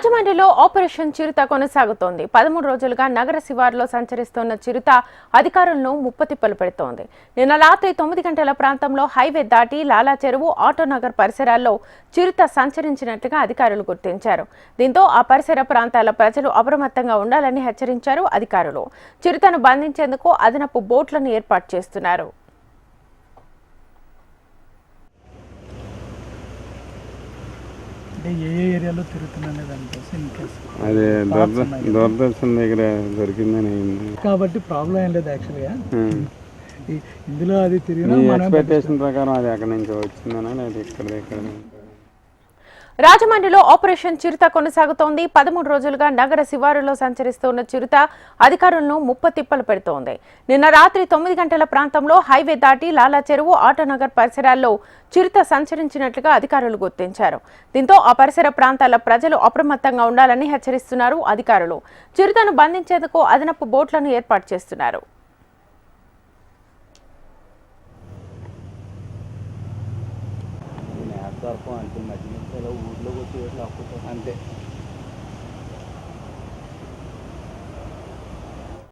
రాజమండ్రిలో ఆపరేషన్ చిరుత కొనసాగుతోంది. పదమూడు రోజులుగా నగర శివారులో సంచరిస్తున్న చిరుత అధికారులను ముప్పతిప్పలు పెడుతోంది నిన్న రాత్రి తొమ్మిది గంటల ప్రాంతంలో హైవే దాటి లాలా చెరువు ఆటోనగర్ పరిసరాల్లో చిరుత సంచరించినట్లుగా అధికారులు గుర్తించారు. దీంతో ఆ పరిసర ప్రాంతాల ప్రజలు అప్రమత్తంగా ఉండాలని హెచ్చరించారు అధికారులు. చిరుతను బంధించేందుకు అదనపు బోట్లను ఏర్పాటు చేస్తున్నారు. అంటే ఏ ఏరియాలో దానికోసం అది దూరద దూరదర్శన్ దగ్గర దొరికిందని కాబట్టి ప్రాబ్లం ఏం లేదు యాక్చువల్గా ఇందులో అది తిరిగినా ఎక్స్పెక్టేషన్ ప్రకారం అది ఎక్కడి నుంచి వచ్చిందనా లేదా ఇక్కడ ఇక్కడ రాజమండ్రిలో ఆపరేషన్ చిరుత కొనసాగుతోంది. పదమూడు రోజులుగా నగర శివారులో సంచరిస్తున్న చిరుత అధికారులను ముప్పతిప్పలు పెడుతోంది. నిన్న రాత్రి తొమ్మిది గంటల ప్రాంతంలో హైవే దాటి లాలా చెరువు ఆటోనగర్ పరిసరాల్లో చిరుత సంచరించినట్లుగా అధికారులు గుర్తించారు. దీంతో ఆ పరిసర ప్రాంతాల ప్రజలు అప్రమత్తంగా ఉండాలని హెచ్చరిస్తున్నారు అధికారులు. చిరుతను బంధించేందుకు అదనపు బోట్లను ఏర్పాటు చేస్తున్నారు. అంతే.